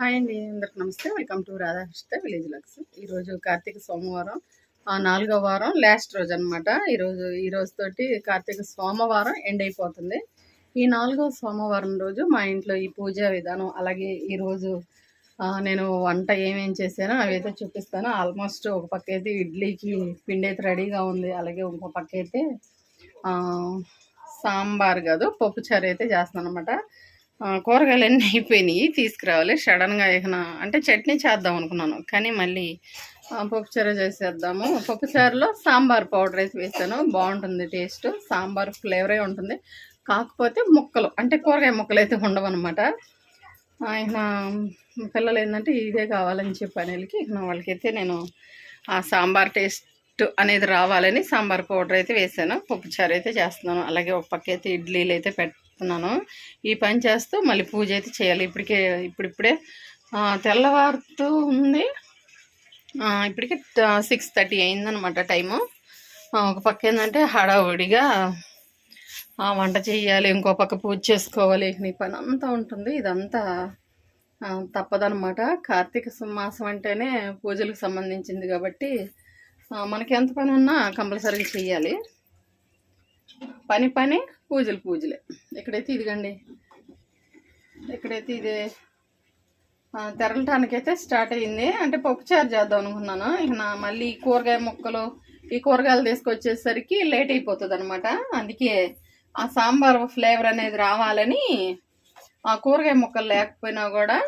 Hi అండి అందరికి నమస్తే. వెల్కమ్ టు రాధాకృష్ణ విలేజ్ లక్స్ ఈరోజు కార్తీక సోమవారం. ఆ, నాలుగో వారం లాస్ట్ రోజు అనమాట ఈరోజు ఈ రోజుతోటి కార్తీక సోమవారం ఎండ్ అయిపోతుంది. ఈ నాలుగో సోమవారం రోజు మా ఇంట్లో ఈ పూజా విధానం అలాగే ఈరోజు నేను వంట ఏమేం చేశానో అవి అయితే చూపిస్తాను. ఆల్మోస్ట్ ఒక పక్క అయితే ఇడ్లీకి పిండి అయితే రెడీగా ఉంది. అలాగే ఇంకో పక్క అయితే సాంబార్ కాదు పప్పుచారు అయితే చేస్తాను అనమాట కూరగాయలు అన్నీ అయిపోయినాయి తీసుకురావాలి. సడన్గా ఇక అంటే చట్నీ చేద్దాం అనుకున్నాను. కానీ మళ్ళీ పప్పుచార పప్పుచారు చేసేద్దాము. పప్పుచారులో సాంబార్ పౌడర్ అయితే వేసాను. బాగుంటుంది టేస్ట్. సాంబార్ ఫ్లేవరే ఉంటుంది. కాకపోతే ముక్కలు అంటే కూరగాయ ముక్కలు అయితే ఉండవు అనమాట ఆయన పిల్లలు ఏంటంటే ఇదే కావాలని చెప్పి వీళ్ళకి ఇక వాళ్ళకైతే నేను ఆ సాంబార్ టేస్ట్ అనేది రావాలని సాంబార్ పౌడర్ అయితే వేసాను. పప్పుచారు అయితే చేస్తున్నాను. అలాగే ఒక పక్క అయితే ఇడ్లీలు అయితే చేస్తున్నాను. ఈ పని చేస్తూ మళ్ళీ పూజ అయితే చేయాలి. ఇప్పటికే ఇప్పుడిప్పుడే తెల్లవారుతూ ఉంది. ఇప్పటికే సిక్స్ థర్టీ అయిందనమాట టైము. ఒక పక్క ఏంటంటే హడావుడిగా వంట చేయాలి ఇంకో పక్క పూజ చేసుకోవాలి. నీ పని అంతా ఉంటుంది. ఇదంతా తప్పదనమాట కార్తీక మాసం అంటేనే పూజలకు సంబంధించింది కాబట్టి మనకి ఎంత పని ఉన్నా కంపల్సరీగా చేయాలి. పని పని పూజలు పూజలే. ఇక్కడైతే ఇదిగండి ఇక్కడైతే ఇదే తెరలటానికైతే స్టార్ట్ అయింది అంటే పప్పుచారు చేద్దాం అనుకున్నాను. ఇక నా మళ్ళీ కూరగాయ ముక్కలు ఈ కూరగాయలు తీసుకొచ్చేసరికి లేట్ అయిపోతుంది అనమాట అందుకే ఆ సాంబార్ ఫ్లేవర్ అనేది రావాలని ఆ కూరగాయ ముక్కలు లేకపోయినా కూడా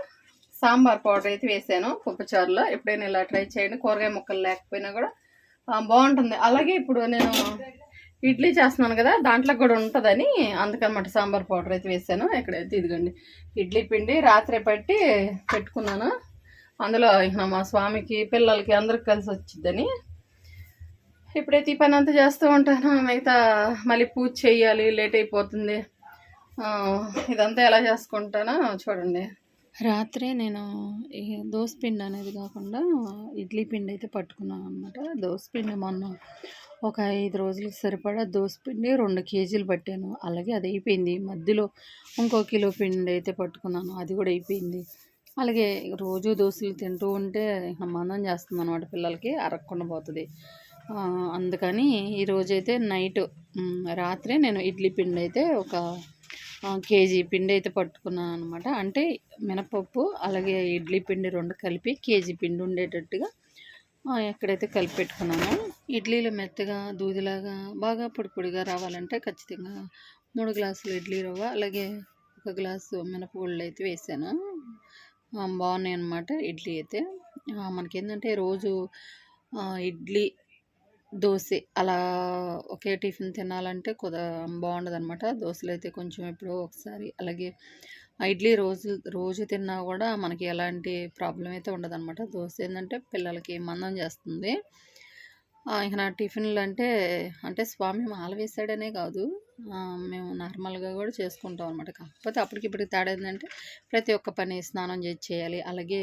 సాంబార్ పౌడర్ అయితే వేసాను పప్పుచారులో ఎప్పుడైనా ఇలా ట్రై చేయండి. కూరగాయ ముక్కలు లేకపోయినా కూడా బాగుంటుంది. అలాగే ఇప్పుడు నేను ఇడ్లీ చేస్తున్నాను కదా దాంట్లో కూడా ఉంటుందని అందుకనమాట సాంబార్ పౌడర్ అయితే వేసాను. ఎక్కడైతే ఇదిగండి ఇడ్లీ పిండి రాత్రి పట్టి పెట్టుకున్నాను. అందులో ఇంకా మా స్వామికి పిల్లలకి అందరికి కలిసి వచ్చిద్దని. ఇప్పుడైతే ఈ పని అంతా చేస్తూ ఉంటాను. మిగతా మళ్ళీ పూజ చేయాలి లేట్ అయిపోతుంది. ఇదంతా ఎలా చేసుకుంటానో చూడండి. రాత్రే నేను ఈ పిండి అనేది కాకుండా ఇడ్లీ పిండి అయితే పట్టుకున్నాను అనమాట పిండి మొన్న ఒక ఐదు రోజులకు సరిపడా పిండి రెండు కేజీలు పట్టాను. అలాగే అది అయిపోయింది. మధ్యలో ఇంకో కిలో పిండి అయితే పట్టుకున్నాను. అది కూడా అయిపోయింది. అలాగే రోజు దోశలు తింటూ ఉంటే మందం చేస్తుంది అనమాట పిల్లలకి అరగకుండా పోతుంది. అందుకని ఈరోజైతే నైట్ రాత్రే నేను ఇడ్లీ పిండి అయితే ఒక కేజీ పిండి అయితే పట్టుకున్నాను అనమాట అంటే మినపప్పు అలాగే ఇడ్లీ పిండి రెండు కలిపి కేజీ పిండి ఉండేటట్టుగా ఎక్కడైతే కలిపి పెట్టుకున్నాను. ఇడ్లీలు మెత్తగా దూదిలాగా బాగా పొడిపొడిగా రావాలంటే ఖచ్చితంగా మూడు గ్లాసులు ఇడ్లీ రవ్వ అలాగే ఒక గ్లాసు మినపగుళ్ళు అయితే వేసాను. బాగున్నాయి అనమాట ఇడ్లీ అయితే. మనకేంటంటే రోజు ఇడ్లీ దోశ. అలా ఒకే టిఫిన్ తినాలంటే కుద బాగుండదు అనమాట దోశలు అయితే కొంచెం ఎప్పుడో ఒకసారి అలాగే ఇడ్లీ రోజు రోజు తిన్నా కూడా మనకి ఎలాంటి ప్రాబ్లం అయితే ఉండదు అనమాట దోశ ఏంటంటే పిల్లలకి మందం చేస్తుంది. ఇక నా టిఫిన్లు అంటే అంటే స్వామి మాల వేసాడనే కాదు. మేము నార్మల్గా కూడా చేసుకుంటాం అనమాట కాకపోతే అప్పటికిప్పటికి తేడా ఏంటంటే ప్రతి ఒక్క పని స్నానం చేసి చేయాలి. అలాగే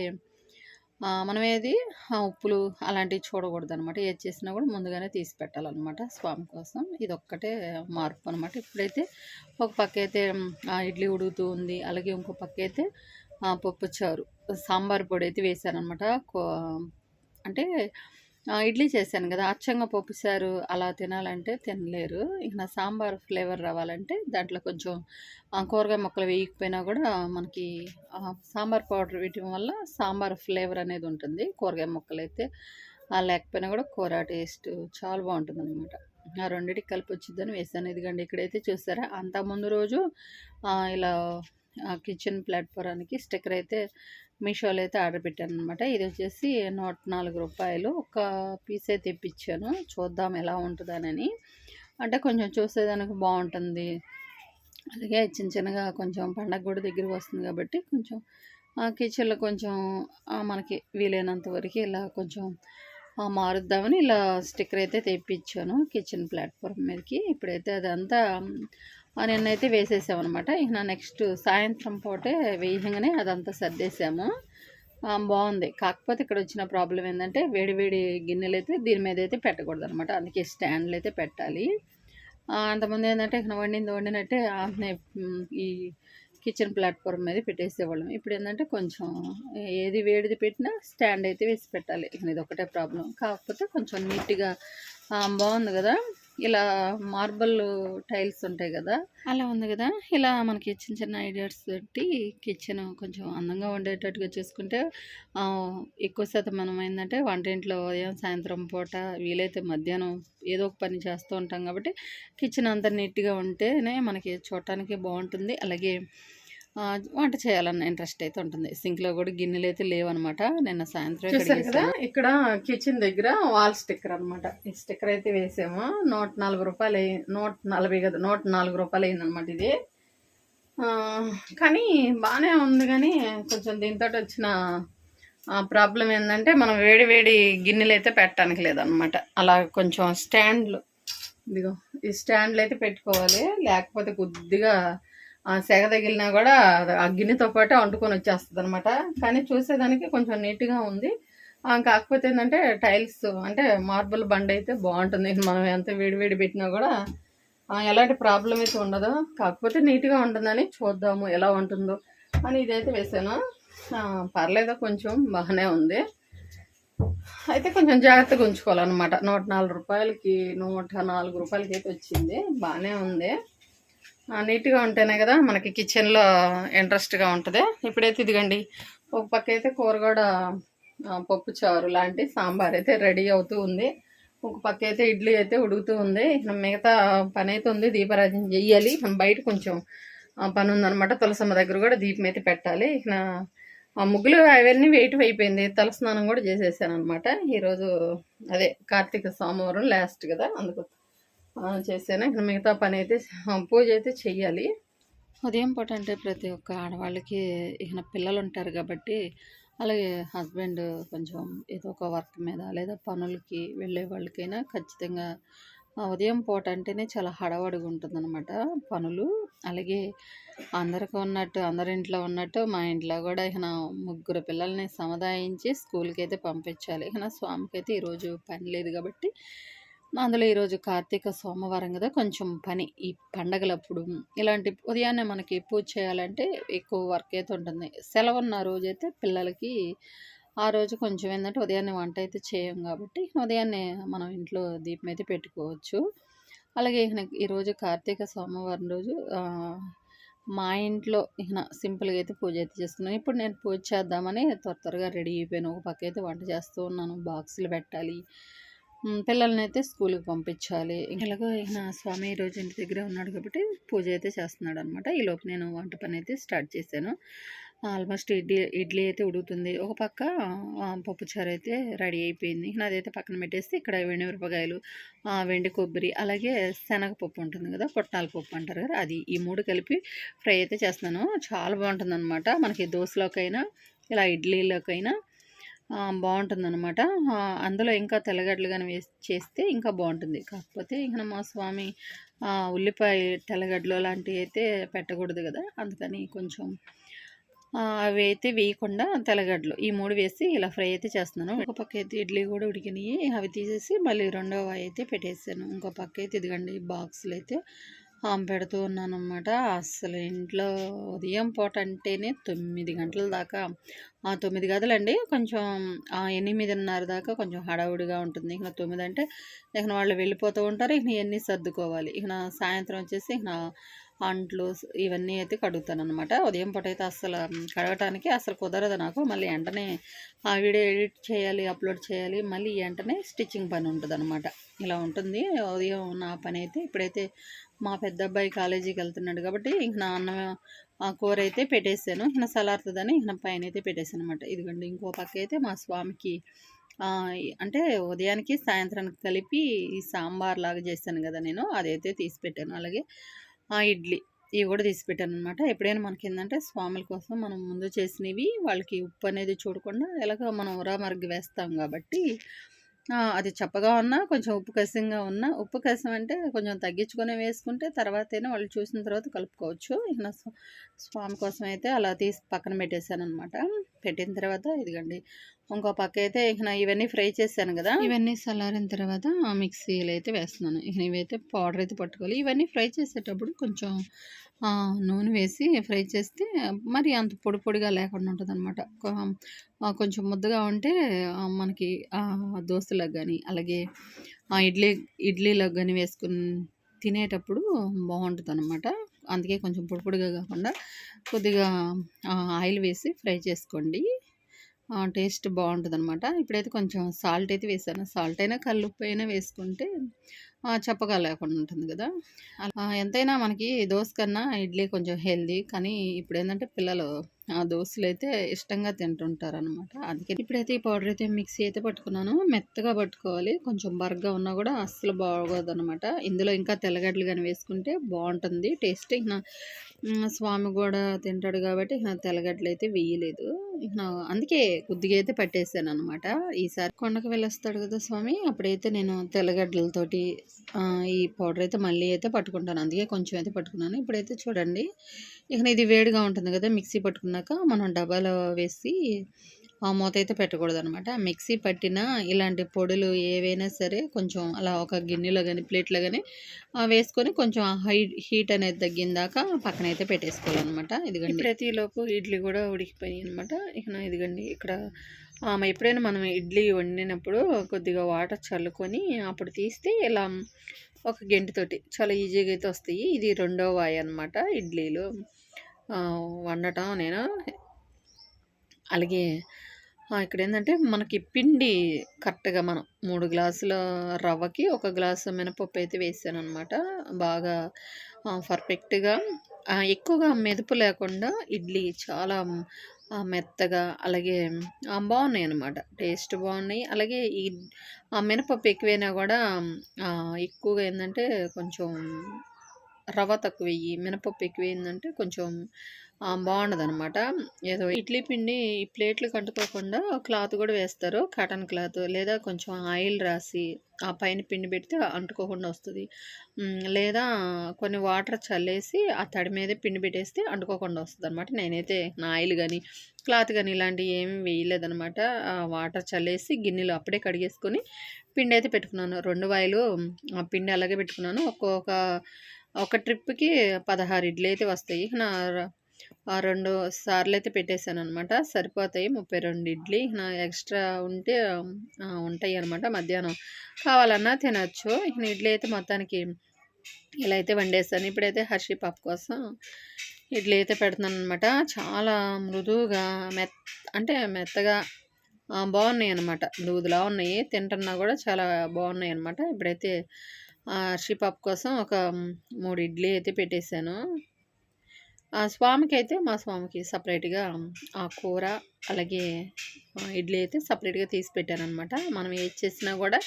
మనం ఏది ఉప్పులు అలాంటివి చూడకూడదు అనమాట ఏది చేసినా కూడా ముందుగానే తీసి పెట్టాలన్నమాట స్వామి కోసం. ఇది ఒక్కటే మార్పు అనమాట. ఇప్పుడైతే ఒక పక్క అయితే ఇడ్లీ ఉడుకుతూ ఉంది. అలాగే ఇంకో పక్క అయితే పప్పు చారు. సాంబార్ పొడి అయితే వేశారనమాట. కో అంటే ఇడ్లీ చేశాను కదా. అచ్చంగా పప్పుసారు అలా తినాలంటే తినలేరు. ఇక నా సాంబార్ ఫ్లేవర్ రావాలంటే దాంట్లో కొంచెం ఆ, కూరగాయ ముక్కలు వేయకపోయినా కూడా మనకి సాంబార్ పౌడర్ వేయటం వల్ల సాంబార్ ఫ్లేవర్ అనేది ఉంటుంది. కూరగాయ ముక్కలు అయితే లేకపోయినా కూడా కూర టేస్ట్ చాలా బాగుంటుంది అనమాట ఆ రెండింటికి కలిపి వచ్చిద్దని వేసాను ఇదిగండి ఇక్కడైతే చూసారా? అంత ముందు రోజు ఇలా కిచెన్ ప్లాట్ఫారానికి స్టిక్కర్ అయితే మీషోలో అయితే ఆర్డర్ పెట్టాను అనమాట ఇది వచ్చేసి నూట నాలుగు రూపాయలు. ఒక పీస్ అయితే తెప్పించాను. చూద్దాం ఎలా ఉంటుందనని. అంటే కొంచెం చూసేదానికి బాగుంటుంది. అలాగే చిన్న చిన్నగా కొంచెం పండగ కూడా దగ్గరికి వస్తుంది కాబట్టి కొంచెం ఆ కిచెన్లో కొంచెం మనకి వీలైనంత వరకు ఇలా కొంచెం మారుద్దామని ఇలా స్టిక్కర్ అయితే తెప్పించాను కిచెన్ ప్లాట్ఫామ్ మీదకి. ఇప్పుడైతే అదంతా ఆ, నిన్నైతే వేసేసామన్నమాట. ఇక నా నెక్స్ట్ సాయంత్రం పూటే వేయగానే అదంతా సర్దేసాము. బాగుంది. కాకపోతే ఇక్కడ వచ్చిన ప్రాబ్లం ఏంటంటే వేడి వేడి గిన్నెలు అయితే దీని మీద అయితే పెట్టకూడదు అనమాట అందుకే స్టాండ్లు అయితే పెట్టాలి అంతమంది ఏంటంటే ఇక వండింది వండినట్టే ఆమె ఈ కిచెన్ ప్లాట్ఫామ్ మీద పెట్టేసేవాళ్ళం. ఇప్పుడు ఏంటంటే కొంచెం ఏది వేడిది పెట్టినా స్టాండ్ అయితే వేసి పెట్టాలి. ఇక ఇది ఒకటే ప్రాబ్లం. కాకపోతే కొంచెం నీట్గా బాగుంది కదా. ఇలా మార్బల్ టైల్స్ ఉంటాయి కదా? అలా ఉంది కదా? ఇలా మనకి చిన్న చిన్న ఐడియాస్ పెట్టి కిచెన్ కొంచెం అందంగా ఉండేటట్టుగా చూసుకుంటే ఎక్కువ శాతం మనం ఏంటంటే వంటింట్లో ఉదయం సాయంత్రం పూట వీలైతే మధ్యాహ్నం ఏదో ఒక పని చేస్తూ ఉంటాం కాబట్టి కిచెన్ అంతా నీట్గా ఉంటేనే మనకి చూడటానికి బాగుంటుంది. అలాగే వంట చేయాలన్న ఇంట్రెస్ట్ అయితే ఉంటుంది. సింక్లో కూడా గిన్నెలు అయితే లేవన్నమాట. నిన్న సాయంత్రం కదా. ఇక్కడ కిచెన్ దగ్గర వాల్ స్టిక్కర్ అన్నమాట. ఈ స్టిక్కర్ అయితే వేసాము. నూట నలభై రూపాయలు నూట నలభై కదా నూట నాలుగు రూపాయలు అయింది అనమాట ఇది కానీ బాగానే ఉంది కానీ కొంచెం దీంతో వచ్చిన ప్రాబ్లం ఏంటంటే మనం వేడి వేడి గిన్నెలు అయితే పెట్టడానికి లేదనమాట అలా కొంచెం స్టాండ్లు ఇదిగో ఈ స్టాండ్లు అయితే పెట్టుకోవాలి. లేకపోతే కొద్దిగా సెగ తగిలినా కూడా ఆ గిన్నెతో పాటు అంటుకొని వచ్చేస్తుంది అనమాట కానీ చూసేదానికి కొంచెం నీట్గా ఉంది. కాకపోతే ఏంటంటే టైల్స్ అంటే మార్బుల్ బండ్ అయితే బాగుంటుంది. మనం ఎంత వేడి వేడి పెట్టినా కూడా ఎలాంటి ప్రాబ్లం అయితే ఉండదు. కాకపోతే నీట్గా ఉంటుందని చూద్దాము ఎలా ఉంటుందో అని ఇదైతే వేసాను. పర్లేదు కొంచెం? బాగానే ఉంది. అయితే కొంచెం జాగ్రత్తగా ఉంచుకోవాలన్నమాట. నూట నాలుగు రూపాయలకి నూట నాలుగు రూపాయలకి అయితే వచ్చింది. బాగానే ఉంది. నీట్గా ఉంటేనే కదా మనకి కిచెన్లో ఇంట్రెస్ట్గా ఉంటుంది. ఇప్పుడైతే ఇదిగండి ఒక పక్క అయితే కూర కూడా పప్పు చారు లాంటి సాంబార్ అయితే రెడీ అవుతూ ఉంది. ఒక పక్క అయితే ఇడ్లీ అయితే ఉడుకుతూ ఉంది. ఇక మిగతా పని అయితే ఉంది దీపారాజన చెయ్యాలి మనం బయట కొంచెం పని ఉందనమాట తులసమ్మ దగ్గర కూడా దీపం అయితే పెట్టాలి. ఇక ఆ ముగ్గులు అవన్నీ వెయిట్ అయిపోయింది. తలస్నానం కూడా చేసేసాను అనమాట ఈరోజు అదే కార్తీక సోమవారం లాస్ట్ కదా అందుకు చేశాను ఇక మిగతా పని అయితే పూజ అయితే చెయ్యాలి. ఉదయం పూట అంటే ప్రతి ఒక్క ఆడవాళ్ళకి ఇక పిల్లలు ఉంటారు కాబట్టి అలాగే హస్బెండ్ కొంచెం ఏదో ఒక వర్క్ మీద లేదా పనులకి వెళ్ళే వాళ్ళకైనా ఖచ్చితంగా ఉదయం పూట అంటేనే చాలా హడావడిగా ఉంటుందన్నమాట పనులు. అలాగే అందరికీ ఉన్నట్టు అందరి ఇంట్లో ఉన్నట్టు మా ఇంట్లో కూడా ఇక ముగ్గురు పిల్లల్ని సముదాయించి స్కూల్కి అయితే పంపించాలి. ఇక స్వామికి అయితే ఈరోజు పని లేదు కాబట్టి అందులో ఈరోజు కార్తీక సోమవారం కదా కొంచెం పని. ఈ పండగలప్పుడు ఇలాంటి ఉదయాన్నే మనకి పూజ చేయాలంటే ఎక్కువ వర్క్ అయితే ఉంటుంది. సెలవు ఉన్న రోజైతే పిల్లలకి ఆ రోజు కొంచెం ఏంటంటే ఉదయాన్నే వంట అయితే చేయం కాబట్టి ఉదయాన్నే మనం ఇంట్లో దీపం అయితే పెట్టుకోవచ్చు. అలాగే ఈరోజు కార్తీక సోమవారం రోజు మా ఇంట్లో ఇక సింపుల్గా అయితే పూజ అయితే చేసుకున్నాను ఇప్పుడు నేను పూజ చేద్దామని త్వర త్వరగా రెడీ అయిపోయాను. ఒక పక్క అయితే వంట చేస్తూ ఉన్నాను. బాక్సులు పెట్టాలి. పిల్లల్ని అయితే స్కూల్కి పంపించాలి. ఇలాగో నా స్వామి ఈరోజు ఇంటి దగ్గర ఉన్నాడు కాబట్టి పూజ అయితే చేస్తున్నాడు అనమాట ఈలోపు నేను వంట పని అయితే స్టార్ట్ చేశాను. ఆల్మోస్ట్ ఇడ్లీ ఇడ్లీ అయితే ఉడుకుతుంది. ఒక పక్క పప్పుచారు అయితే రెడీ అయిపోయింది. నాదైతే పక్కన పెట్టేసి ఇక్కడ వెండి మిరపకాయలు వెండి కొబ్బరి అలాగే శనగపప్పు ఉంటుంది కదా పొట్టాల పప్పు అంటారు కదా అది ఈ మూడు కలిపి ఫ్రై అయితే చేస్తున్నాను. చాలా బాగుంటుంది అనమాట మనకి దోశలోకైనా ఇలా ఇడ్లీలోకైనా బాగుంటుందన్నమాట. అందులో ఇంకా తెల్లగడ్డలు కానీ వేసి చేస్తే ఇంకా బాగుంటుంది. కాకపోతే ఇంకా మా స్వామి ఉల్లిపాయ తెల్లగడ్డలు అలాంటివి అయితే పెట్టకూడదు కదా. అందుకని కొంచెం అవి అయితే వేయకుండా తెల్లగడ్డలు ఈ మూడు వేసి ఇలా ఫ్రై అయితే చేస్తున్నాను. ఒక పక్క అయితే ఇడ్లీ కూడా ఉడికినాయి. అవి తీసేసి మళ్ళీ రెండవ అయితే పెట్టేసాను. ఇంకో పక్క అయితే ఇదిగండి బాక్సులు అయితే పెడుతూ ఉన్నాను అనమాట అసలు ఇంట్లో ఉదయం పూట అంటేనే తొమ్మిది గంటల దాకా. ఆ, తొమ్మిది గదులండి కొంచెం ఎనిమిదిన్నర దాకా కొంచెం హడావుడిగా ఉంటుంది. ఇక తొమ్మిది అంటే ఇక వాళ్ళు వెళ్ళిపోతూ ఉంటారు. ఇక ఇవన్నీ సర్దుకోవాలి. ఇక సాయంత్రం వచ్చేసి ఇక నా అంట్లు ఇవన్నీ అయితే కడుగుతాను అనమాట ఉదయం పూట అయితే అసలు కడగటానికి అసలు కుదరదు నాకు. మళ్ళీ వెంటనే ఆ వీడియో ఎడిట్ చేయాలి అప్లోడ్ చేయాలి. మళ్ళీ వెంటనే స్టిచ్చింగ్ పని ఉంటుంది అనమాట ఇలా ఉంటుంది. ఉదయం నా పని అయితే ఇప్పుడైతే మా పెద్ద అబ్బాయి కాలేజీకి వెళ్తున్నాడు కాబట్టి ఇంక నా అన్న ఆ కూర అయితే పెట్టేసాను ఇక సలారుతుందని ఇక పైన అయితే పెట్టేశాను అనమాట ఇదిగోండి ఇంకో పక్క అయితే మా స్వామికి అంటే ఉదయానికి సాయంత్రానికి కలిపి ఈ సాంబార్ లాగా చేస్తాను కదా నేను అదైతే తీసి పెట్టాను. అలాగే ఆ ఇడ్లీ ఇవి కూడా తీసి పెట్టాను అనమాట ఎప్పుడైనా మనకి ఏంటంటే స్వాముల కోసం మనం ముందు చేసినవి వాళ్ళకి ఉప్పు అనేది చూడకుండా ఎలాగో మనం ఉరా మరుగు వేస్తాం కాబట్టి అది చప్పగా ఉన్నా కొంచెం ఉప్పు కసంగా ఉన్నా ఉప్పు కసం అంటే కొంచెం తగ్గించుకొని వేసుకుంటే తర్వాతైనా వాళ్ళు చూసిన తర్వాత కలుపుకోవచ్చు. ఇక నా స్వా- స్వామి కోసం అయితే అలా తీసి పక్కన పెట్టేశాను అనమాట పెట్టిన తర్వాత ఇదిగండి ఇంకో పక్క అయితే ఇక ఇవన్నీ ఫ్రై చేశాను కదా. ఇవన్నీ చల్లారిన తర్వాత మిక్సీలో అయితే వేస్తున్నాను. ఇక ఇవైతే పౌడర్ అయితే పట్టుకోవాలి. ఇవన్నీ ఫ్రై చేసేటప్పుడు కొంచెం నూనె వేసి ఫ్రై చేస్తే మరి అంత పొడి పొడిగా లేకుండా ఉంటుందన్నమాట. అనమాట కొంచెం ముద్దగా ఉంటే మనకి దోశలకు కానీ అలాగే ఆ ఇడ్లీ ఇడ్లీలకు కానీ వేసుకుని తినేటప్పుడు బాగుంటుంది అనమాట అందుకే కొంచెం పొడి పొడిగా కాకుండా కొద్దిగా ఆయిల్ వేసి ఫ్రై చేసుకోండి. టేస్ట్ బాగుంటుంది అనమాట ఇప్పుడైతే కొంచెం సాల్ట్ అయితే వేసాను. సాల్ట్ అయినా కల్లుప్పు అయినా వేసుకుంటే చప్పగా లేకుండా ఉంటుంది కదా. ఎంతైనా మనకి దోశ కన్నా ఇడ్లీ కొంచెం హెల్దీ. కానీ ఇప్పుడు ఏంటంటే పిల్లలు ఆ దోశలు అయితే ఇష్టంగా తింటుంటారు అనమాట అందుకే ఇప్పుడైతే ఈ పౌడర్ అయితే మిక్సీ అయితే పట్టుకున్నాను. మెత్తగా పట్టుకోవాలి. కొంచెం బర్గా ఉన్నా కూడా అస్సలు బాగోదు అనమాట ఇందులో ఇంకా తెల్లగడ్డలు కానీ వేసుకుంటే బాగుంటుంది. టేస్ట్ స్వామి కూడా తింటాడు కాబట్టి తెల్లగడ్డలు అయితే వేయలేదు ఇక అందుకే కొద్దిగా అయితే పట్టేసాను అనమాట ఈసారి కొండకు వెళ్ళొస్తాడు కదా స్వామి అప్పుడైతే నేను తెల్లగడ్డలతోటి ఈ పౌడర్ అయితే మళ్ళీ అయితే పట్టుకుంటాను. అందుకే కొంచెం అయితే పట్టుకున్నాను. ఇప్పుడైతే చూడండి. ఇక ఇది వేడిగా ఉంటుంది కదా మిక్సీ పట్టుకున్నాక మనం డబ్బాలో వేసి మూత అయితే పెట్టకూడదు అనమాట మిక్సీ పట్టిన ఇలాంటి పొడులు ఏవైనా సరే కొంచెం అలా ఒక గిన్నెలో కానీ ప్లేట్లో కానీ వేసుకొని కొంచెం హై హీట్ అనేది తగ్గిన దాకా పక్కన అయితే పెట్టేసుకోవాలన్నమాట ఇదిగండి. ఇప్పుడైతే ఈ లోపు ఇడ్లీ కూడా ఉడికిపోయాయి అనమాట ఇక ఇదిగండి ఇక్కడ ఆ, ఎప్పుడైనా మనం ఇడ్లీ వండినప్పుడు కొద్దిగా వాటర్ చల్లుకొని అప్పుడు తీస్తే ఇలా ఒక గెంటితోటి చాలా ఈజీగా అయితే వస్తాయి. ఇది రెండో వాయి అనమాట ఇడ్లీలు. ఆ, వండటం నేను. అలాగే ఆ, ఇక్కడ ఏంటంటే మనకి పిండి కరెక్ట్గా మనం మూడు గ్లాసుల రవ్వకి ఒక గ్లాసు మినపప్పు అయితే వేసాను అనమాట బాగా పర్ఫెక్ట్గా ఎక్కువగా మెదుపు లేకుండా ఇడ్లీ చాలా మెత్తగా అలాగే బాగున్నాయి అనమాట టేస్ట్ బాగున్నాయి. అలాగే ఈ ఆ మినపప్పు ఎక్కువైనా కూడా ఎక్కువగా ఏంటంటే కొంచెం రవ్వ తక్కువ వేయి మినపప్పు ఎక్కువ ఏంటంటే కొంచెం బాగుండదు అనమాట ఏదో ఇడ్లీ పిండి ఈ ప్లేట్లకు అంటుకోకుండా క్లాత్ కూడా వేస్తారు కాటన్ క్లాత్. లేదా కొంచెం ఆయిల్ రాసి ఆ పైన పిండి పెడితే అంటుకోకుండా వస్తుంది. లేదా కొన్ని వాటర్ చల్లేసి ఆ తడి మీదే పిండి పెట్టేస్తే అంటుకోకుండా వస్తుంది అనమాట నేనైతే నా ఆయిల్ కానీ క్లాత్ కానీ ఇలాంటివి ఏమి వేయలేదనమాట వాటర్ చల్లేసి గిన్నెలో అప్పుడే కడిగేసుకొని పిండి అయితే పెట్టుకున్నాను. రెండు వాయిలు ఆ పిండి అలాగే పెట్టుకున్నాను. ఒక్కొక్క ఒక ట్రిప్కి పదహారు ఇడ్లీ అయితే వస్తాయి. నా ఆ రెండు సార్లు అయితే పెట్టేశాను అనమాట సరిపోతాయి. ముప్పై రెండు ఇడ్లీ. నా ఎక్స్ట్రా ఉంటే ఉంటాయి అనమాట మధ్యాహ్నం. కావాలన్నా తినచ్చు. ఇక ఇడ్లీ అయితే మొత్తానికి ఇలా అయితే వండేసాను ఇప్పుడైతే హర్షి పాప కోసం ఇడ్లీ అయితే పెడుతున్నాను అనమాట చాలా మృదువుగా మెత్ అంటే మెత్తగా బాగున్నాయి అనమాట దూదులా ఉన్నాయి తింటున్నా కూడా చాలా బాగున్నాయి అనమాట ఇప్పుడైతే ఆ, హర్షి పాప కోసం ఒక మూడు ఇడ్లీ అయితే పెట్టేశాను. ఆ స్వామికి అయితే మా స్వామికి సపరేట్గా ఆ కూర అలాగే ఇడ్లీ అయితే సపరేట్గా తీసి పెట్టాను అనమాట మనం ఏది చేసినా కూడా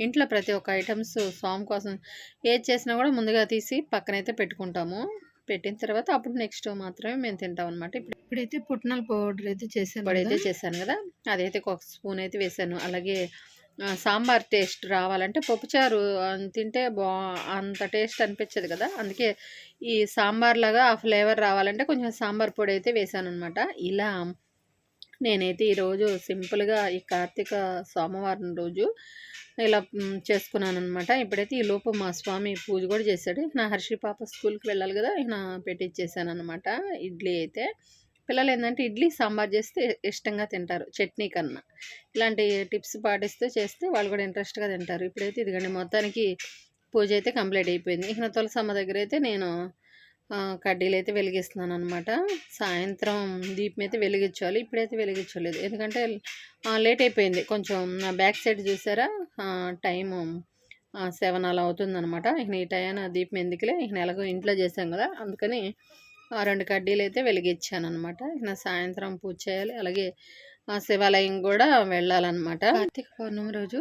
ఇంట్లో ప్రతి ఒక్క ఐటమ్స్ స్వామి కోసం ఏది చేసినా కూడా ముందుగా తీసి పక్కనైతే పెట్టుకుంటాము. పెట్టిన తర్వాత అప్పుడు నెక్స్ట్ మాత్రమే మేము తింటాం అనమాట ఇప్పుడు ఇప్పుడైతే పుట్నాల పౌడర్ అయితే చేసాను ఇప్పుడైతే చేశాను కదా. అదైతే ఒక స్పూన్ అయితే వేసాను అలాగే సాంబార్ టేస్ట్ రావాలంటే పప్పుచారు తింటే బా అంత టేస్ట్ అనిపించదు కదా. అందుకే ఈ సాంబార్ లాగా ఆ ఫ్లేవర్ రావాలంటే కొంచెం సాంబార్ పొడి అయితే వేసాను అనమాట ఇలా నేనైతే ఈరోజు సింపుల్గా ఈ కార్తీక సోమవారం రోజు ఇలా చేసుకున్నాను అనమాట ఇప్పుడైతే ఈ లోపు మా స్వామి పూజ కూడా చేశాడు. నా హర్షి పాప స్కూల్కి వెళ్ళాలి కదా ఇక నా అనమాట ఇడ్లీ అయితే. పిల్లలు ఏంటంటే ఇడ్లీ సాంబార్ చేస్తే ఇష్టంగా తింటారు చట్నీ కన్నా. ఇలాంటి టిప్స్ పాటిస్తూ చేస్తే వాళ్ళు కూడా ఇంట్రెస్ట్గా తింటారు. ఇప్పుడైతే ఇదిగండి మొత్తానికి పూజ అయితే కంప్లీట్ అయిపోయింది. ఇక నా తులసమ్మ దగ్గర అయితే నేను కడ్డీలు అయితే వెలిగిస్తున్నాను అనమాట సాయంత్రం దీపం అయితే వెలిగించాలి. ఇప్పుడైతే వెలిగించలేదు. ఎందుకంటే లేట్ అయిపోయింది. కొంచెం నా బ్యాక్ సైడ్ చూసారా? టైము సెవెన్ అలా అవుతుందన్నమాట. ఇక ఈ టైం దీపం ఎందుకులే? ఇక ఎలాగో ఇంట్లో చేసాం కదా అందుకని రెండు కడ్డీలు అయితే వెలిగించాను అనమాట నా సాయంత్రం పూజ చేయాలి. అలాగే ఆ శివాలయం కూడా వెళ్ళాలన్నమాట. కార్తీక పౌర్ణమి రోజు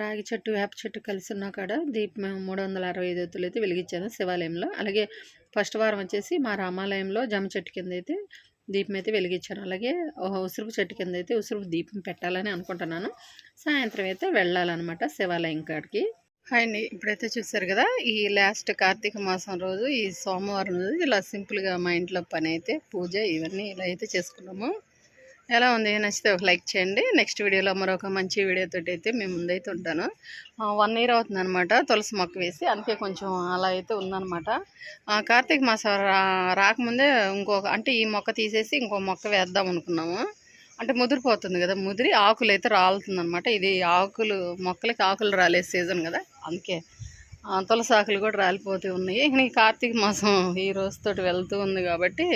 రాగి చెట్టు వేప చెట్టు కలిసి ఉన్న కాడ దీపం మూడు వందల అరవై ఐదు ఒత్తులు అయితే వెలిగించాను శివాలయంలో. అలాగే ఫస్ట్ వారం వచ్చేసి మా రామాలయంలో జమ చెట్టు కింద అయితే దీపం అయితే వెలిగించాను. అలాగే ఉసురుపు చెట్టు కింద అయితే ఉసురుపు దీపం పెట్టాలని అనుకుంటున్నాను. సాయంత్రం అయితే వెళ్ళాలన్నమాట శివాలయం కాడికి. హాయ్ అండి. ఇప్పుడైతే చూసారు కదా ఈ లాస్ట్ కార్తీక మాసం రోజు ఈ సోమవారం రోజు ఇలా సింపుల్గా మా ఇంట్లో పని అయితే పూజ ఇవన్నీ ఇలా అయితే చేసుకున్నాము. ఎలా ఉంది? నచ్చితే ఒక లైక్ చేయండి. నెక్స్ట్ వీడియోలో మరొక మంచి వీడియోతో అయితే మేము ముందైతే ఉంటాను. వన్ ఇయర్ అవుతుంది అనమాట తులసి మొక్క వేసి అందుకే కొంచెం అలా అయితే ఉందన్నమాట. కార్తీక మాసం రా రాకముందే ఇంకొక అంటే ఈ మొక్క తీసేసి ఇంకో మొక్క వేద్దాం అనుకున్నాము. అంటే ముదిరిపోతుంది కదా ముదిరి ఆకులు అయితే రాలుతుంది అనమాట ఇది ఆకులు మొక్కలకి ఆకులు రాలే సీజన్ కదా. అందుకే ఆ, తులసి ఆకులు కూడా రాలిపోతూ ఉన్నాయి. ఇక కార్తీక మాసం ఈ రోజుతోటి వెళ్తూ ఉంది కాబట్టి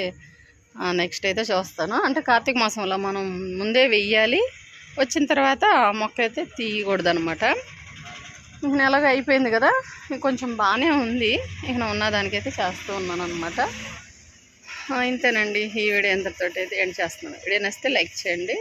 నెక్స్ట్ అయితే చూస్తాను. అంటే కార్తీక మాసంలో మనం ముందే వెయ్యాలి వచ్చిన తర్వాత ఆ మొక్క అయితే తీయకూడదు అనమాట ఇక నెలగా అయిపోయింది కదా కొంచెం బాగానే ఉంది. ఇక ఉన్నదానికైతే చేస్తూ ఉన్నాను అనమాట ఇంతేనండి ఈ వీడియో ఎంతతో అయితే ఎండ్ చేస్తున్నాను. వీడియో నచ్చితే లైక్ చేయండి.